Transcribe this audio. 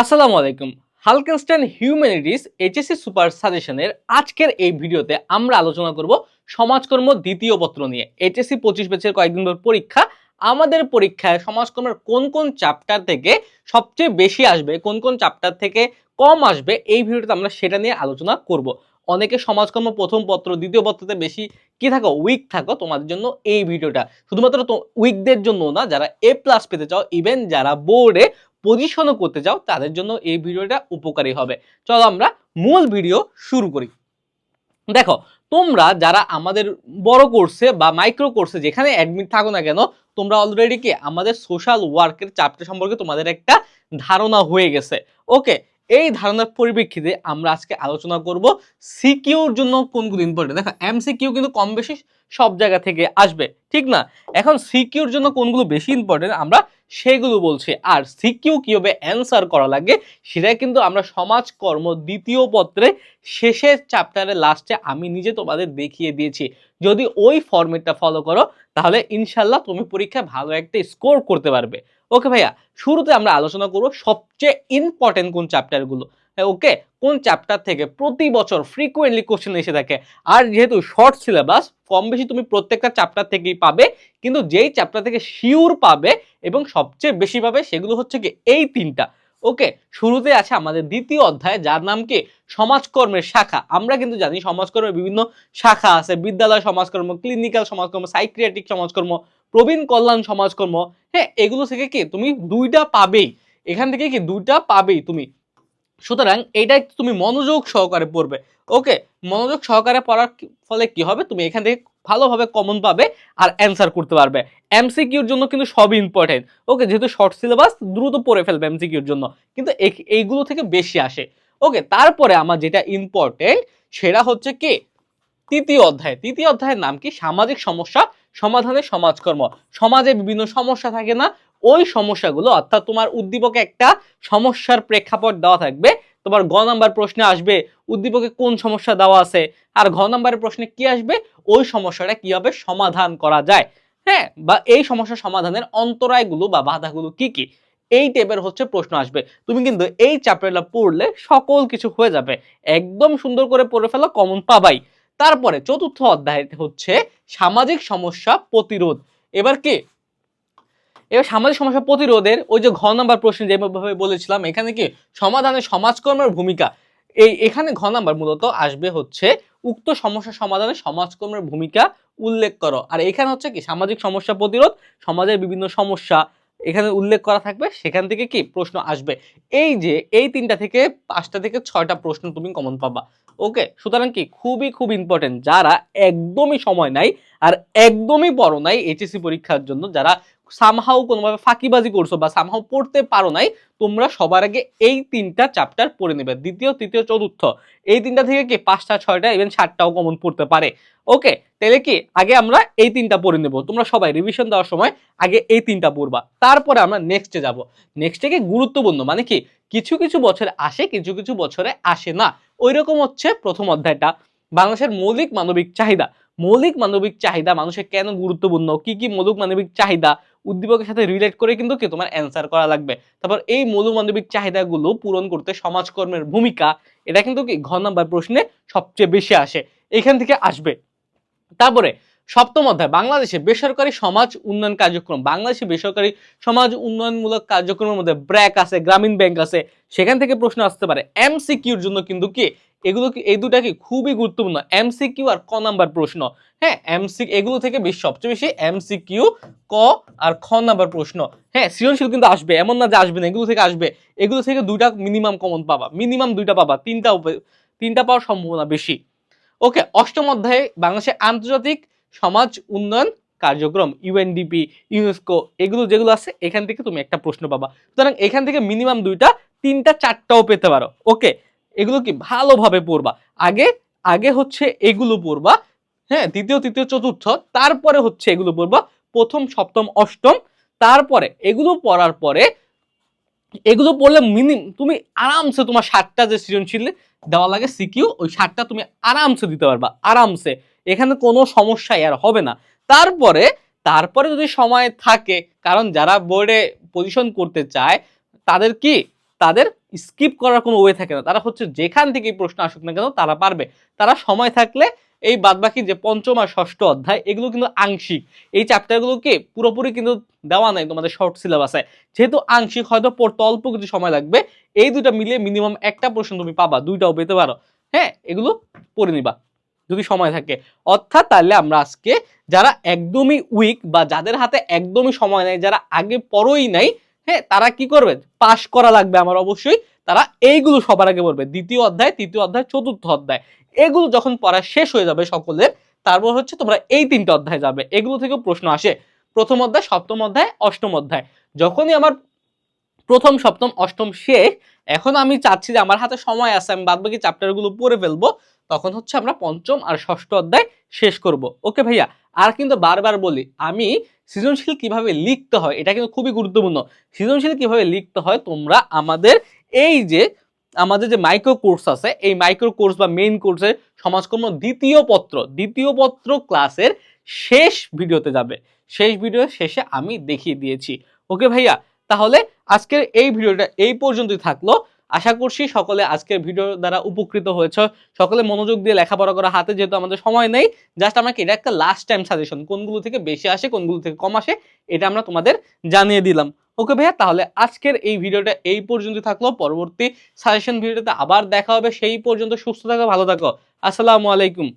আসসালামু আলাইকুম। হালকেনস্টাইন humanities HSC super সাজেশনের আজকের এই ভিডিওতে আমরা আলোচনা করব সমাজকর্ম দ্বিতীয় পত্র নিয়ে। এইচএসসি পঁচিশ ব্যাচের কয়েকদিন পর পরীক্ষা। আমাদের পরীক্ষায় সমাজকর্মের কোন কোন চ্যাপ্টার থেকে সবচেয়ে বেশি আসবে, কোন কোন চ্যাপ্টার থেকে কম আসবে, এই ভিডিওতে আমরা সেটা নিয়ে আলোচনা করব। অনেকে সমাজকর্ম প্রথম পত্র, দ্বিতীয় পত্রতে বেশি কি থাকো উইক থাকো, তোমাদের জন্য এই ভিডিওটা। শুধুমাত্র উইকদের জন্য না, যারা এ প্লাস পেতে চাও ইভেন যারা বোর্ডে পজিশনও করতে চাও, তাদের জন্য এই ভিডিওটা উপকারী হবে। চলো আমরা মূল ভিডিও শুরু করি। দেখো, তোমরা যারা আমাদের বড় কোর্সে বা মাইক্রো কোর্সে যেখানে অ্যাডমিট থাকো না কেন, তোমরা অলরেডি কি আমাদের সোশ্যাল ওয়ার্কের চাপটা সম্পর্কে তোমাদের একটা ধারণা হয়ে গেছে। ওকে এই ধারণার পরিপ্রেক্ষিতে আমরা আজকে আলোচনা করব সিকিউর জন্য কোনগুলো ইম্পর্টেন্ট দেখো এমসিকিউ কিন্তু কম বেশি সব জায়গা থেকে আসবে, ঠিক না? এখন সিকিউর জন্য কোনগুলো বেশি ইম্পর্টেন্ট আমরা সেগুলো বলছি। আর সিকিউ কীভাবে অ্যান্সার করা লাগে সেটা কিন্তু আমরা সমাজকর্ম দ্বিতীয় পত্রে শেষের চ্যাপ্টারের লাস্টে আমি নিজে তোমাদের দেখিয়ে দিয়েছি। যদি ওই ফরম্যাটটা ফলো করো, তাহলে ইনশাল্লাহ তুমি পরীক্ষায় ভালো একটা স্কোর করতে পারবে। ওকে ভাইয়া, শুরুতে আমরা আলোচনা করব সবচেয়ে ইম্পর্টেন্ট কোন চ্যাপ্টারগুলো ওকে কোন চ্যাপ্টার থেকে প্রতি বছর ফ্রিকুয়েন্টলি কোশ্চেন এসে থাকে? আর যেহেতু শর্ট সিলেবাস কম বেশি তুমি প্রত্যেকটা চ্যাপ্টার থেকেই পাবে, কিন্তু যেই চ্যাপ্টার থেকে শিওর পাবে এবং সবচেয়ে বেশি পাবে সেগুলো হচ্ছে কি এই তিনটা। ওকে, শুরুতে আছে আমাদের দ্বিতীয় অধ্যায়, যার নাম কি? সমাজকর্মের শাখা। আমরা কিন্তু জানি সমাজকর্মের বিভিন্ন শাখা আছে। বিদ্যালয় সমাজকর্ম ক্লিনিক্যাল সমাজকর্ম সাইক্রিয়াটিক সমাজকর্ম, প্রবীণ কল্যাণ সমাজকর্ম। হ্যাঁ এগুলো থেকে কি? তুমি দুইটা পাবেই। এখান থেকে কি? দুইটা পাবেই তুমি। সুতরাং এটা তুমি মনোযোগ সহকারে পড়বে। ওকে মনোযোগ সহকারে পড়ার ফলে কি হবে? তুমি এখান থেকে ভালোভাবে কমন পাবে আর অ্যান্সার করতে পারবে। এমসিকিউর জন্য কিন্তু সবই ইম্পর্টেন্ট ওকে যেহেতু শর্ট সিলেবাস দ্রুত পড়ে ফেলবে এমসিকিউর জন্য। কিন্তু এই- এইগুলো থেকে বেশি আসে। ওকে তারপরে আমার যেটা ইম্পর্টেন্ট সেটা হচ্ছে কি? তৃতীয় অধ্যায়। তৃতীয় অধ্যায়ের নাম কি? সামাজিক সমস্যা, সমাধানের সমাজকর্ম। সমাজে বিভিন্ন সমস্যা থাকে না ওই সমস্যাগুলো, অর্থাৎ তোমার উদ্দীপকে একটা সমস্যার প্রেক্ষাপট দেওয়া থাকবে। তোমার গ নাম্বার প্রশ্নে আসবে, উদ্দীপকে কোন সমস্যা দেওয়া আছে? আর ঘ নাম্বারের প্রশ্নে কি আসবে? ওই সমস্যাটা কীভাবে সমাধান করা যায়? হ্যাঁ বা এই সমস্যা সমাধানের অন্তরায়গুলো বা বাধাগুলো কি কি? এই টাইপের হচ্ছে প্রশ্ন আসবে। তুমি কিন্তু এই চ্যাপ্টারটা পড়লে সকল কিছু হয়ে যাবে। একদম সুন্দর করে পড়ে ফেলো কমন পাবাই। তারপরে চতুর্থ অধ্যায় হচ্ছে সামাজিক সমস্যা প্রতিরোধ। এবার কি? এবার সামাজিক সমস্যা প্রতিরোধের ওই যে ঘ নাম্বার প্রশ্ন যেভাবে বলেছিলাম, এখানে কি সমাধানে সমাজকর্মের ভূমিকা? এই এখানে ঘ নাম্বার মূলত আসবে হচ্ছে উক্ত সমস্যা সমাধানে সমাজকর্মের ভূমিকা উল্লেখ করো। আর এখানে হচ্ছে কি সামাজিক সমস্যা প্রতিরোধ, সমাজের বিভিন্ন সমস্যা এখানে উল্লেখ করা থাকবে। সেখান থেকে কি প্রশ্ন আসবে? এই যে এই তিনটা থেকে পাঁচটা থেকে ছয়টা প্রশ্ন তুমি কমন পাবা। ওকে সুতরাং কি খুবই খুব ইম্পর্টেন্ট যারা একদমই সময় নাই আর একদমই পড়ো নাই এইচএসসি পরীক্ষার জন্য, যারা সামহাও কোনোভাবে ফাঁকিবাজি করছ বা সামহাও পড়তে পারো নাই, তোমরা সবার আগে এই তিনটা চ্যাপ্টার পড়ে নেবে। দ্বিতীয়, তৃতীয়, চতুর্থ, এই তিনটা থেকে কি পাঁচটা, ছয়টা ইভেন সাতটাও কমন পড়তে পারে। ওকে তাহলে কি আগে আমরা এই তিনটা পড়ে নেব। তোমরা সবাই রিভিশন দেওয়ার সময় আগে এই তিনটা পড়বা। তারপরে আমরা নেক্সটে যাব। নেক্সটে কি গুরুত্বপূর্ণ মানে কি কিছু কিছু বছরে আসে, কিছু কিছু বছরে আসে না। ওই রকম হচ্ছে প্রথম অধ্যায়টা। বাংলাদেশের মৌলিক মানবিক চাহিদা। মৌলিক মানবিক চাহিদা মানুষের কেন গুরুত্বপূর্ণ? কি কি মৌলিক মানবিক চাহিদা উদ্দীপকের সাথে রিলেট করে কিন্তু কি তোমার অ্যান্সার করা লাগবে। তারপর এই মৌলিক মানবিক চাহিদাগুলো পূরণ করতে সমাজকর্মের ভূমিকা, এটা কিন্তু কি ঘ নাম্বার প্রশ্নে সবচেয়ে বেশি আসে। এখান থেকে আসবে। তারপরে, সপ্তম অধ্যায়, বাংলাদেশে বেসরকারি সমাজ উন্নয়ন কার্যক্রম। বাংলাদেশে বেসরকারি সমাজ উন্নয়নমূলক কার্যক্রমের মধ্যে ব্র্যাক আছে, গ্রামীণ ব্যাংক আছে, সেখান থেকে প্রশ্ন আসতে পারে। এমসিকিউর জন্য কিন্তু কি এগুলো কি এই দুটা কি খুবই গুরুত্বপূর্ণ? এমসিকিউ আর ক নাম্বার প্রশ্ন। হ্যাঁ এমসি এগুলো থেকে বেশি সবচেয়ে বেশি এমসিকিউ ক আর খ নাম্বার প্রশ্ন। হ্যাঁ সৃজনশীল কিন্তু আসবে, এমন না যে আসবে না, এগুলো থেকে আসবে। এগুলো থেকে দুইটা মিনিমাম কমন পাবা মিনিমাম দুইটা পাবা, তিনটা তিনটা পাওয়ার সম্ভাবনা বেশি। ওকে, অষ্টম অধ্যায়ে বাংলাদেশের আন্তর্জাতিক সমাজ উন্নয়ন কার্যক্রম ইউএনডিপি ইউনেস্কো এগুলো যেগুলো আছে, এখান থেকে তুমি একটা প্রশ্ন পাবা। সুতরাং এখান থেকে মিনিমাম দুইটা, তিনটা, চারটাও পেতে পারো। ওকে এগুলো কি ভালোভাবে পড়বা? আগে আগে হচ্ছে এগুলো পড়বা হ্যাঁ দ্বিতীয়, তৃতীয়, চতুর্থ, তারপরে হচ্ছে এগুলো পড়বা, প্রথম, সপ্তম, অষ্টম, তারপরে এগুলো পড়ার পরে এগুলো পড়লে মিনিম তুমি আরামসে তোমার ষাটটা যে সৃজনশীল দেওয়া লাগে সিকিউ, ওই ষাটটা তুমি আরামসে দিতে পারবা, আরামসে। এখানে কোনো সমস্যাই আর হবে না। তারপরে তারপরে যদি সময় থাকে, কারণ যারা বোর্ডে পজিশন করতে চায়, তাদের কি তাদের স্কিপ করার কোনো ওয়ে থাকে না। তারা হচ্ছে যেখান থেকে প্রশ্ন আসুক না কেন, তারা পারবে। তারা সময় থাকলে এই বাদবাকি যে পঞ্চম আর ষষ্ঠ অধ্যায়, এগুলো কিন্তু আংশিক। এই চ্যাপ্টারগুলোকে পুরোপুরি কিন্তু দেওয়া নাই তোমাদের শর্ট সিলেবাসে যেহেতু আংশিক, হয়তো পড়তে অল্প কিছু সময় লাগবে। এই দুটো মিলিয়ে মিনিমাম একটা প্রশ্ন তুমি পাবা, দুইটাও পেতে পারো। হ্যাঁ এগুলো পড়ে নিবা, যদি সময় থাকে। অর্থাৎ তাহলে আমরা আজকে যারা একদমই উইক বা যাদের হাতে একদমই সময় নেই, যারা আগে পরই নাই হ্যাঁ তারা কি করবে? পাশ করা লাগবে আমার অবশ্যই। তারা এইগুলো সবার আগে পড়বে দ্বিতীয় অধ্যায়, তৃতীয় অধ্যায়, চতুর্থ অধ্যায়। এগুলো যখন পড়া শেষ হয়ে যাবে সকলের, তারপর হচ্ছে তোমরা এই তিনটে অধ্যায় যাবে। এগুলো থেকেও প্রশ্ন আসে। প্রথম অধ্যায়, সপ্তম অধ্যায়, অষ্টম অধ্যায়। যখনই আমার প্রথম, সপ্তম, অষ্টম শেষ, এখন আমি চাচ্ছি যে আমার হাতে সময় আছে, আমি বাদ বাকি চ্যাপ্টারগুলো পড়ে ফেলব, তখন হচ্ছে আমরা পঞ্চম আর ষষ্ঠ অধ্যায় শেষ করব। ওকে ভাইয়া, আর কিন্তু বারবার বলি, আমি সৃজনশীল কীভাবে লিখতে হয়, এটা কিন্তু খুবই গুরুত্বপূর্ণ। সৃজনশীল কীভাবে লিখতে হয়, তোমরা আমাদের এই যে, আমাদের যে মাইক্রো কোর্স আছে, এই মাইক্রো কোর্স বা মেইন কোর্সের সমাজকর্ম দ্বিতীয় পত্র দ্বিতীয় পত্র ক্লাসের শেষ ভিডিওতে যাবে। শেষ ভিডিও শেষে আমি দেখিয়ে দিয়েছি। ওকে ভাইয়া, তাহলে আজকের এই ভিডিওটা এই পর্যন্তই থাকল। আশা করছি সকলে আজকের ভিডিও দ্বারা উপকৃত হয়েছে। সকলে মনোযোগ দিয়ে লেখাপড়া করা হাতে যেহেতু আমাদের সময় নেই জাস্ট আমাকে এটা একটা লাস্ট টাইম সাজেশন কোনগুলো থেকে বেশি আসে, কোনগুলো থেকে কম আসে, এটা আমরা তোমাদের জানিয়ে দিলাম। ওকে ভাইয়া, তাহলে আজকের এই ভিডিওটা এই পর্যন্ত থাকল। পরবর্তী সাজেশন ভিডিওটাতে আবার দেখা হবে। সেই পর্যন্ত সুস্থ থাকো, ভালো থাকো। আসসালামু আলাইকুম।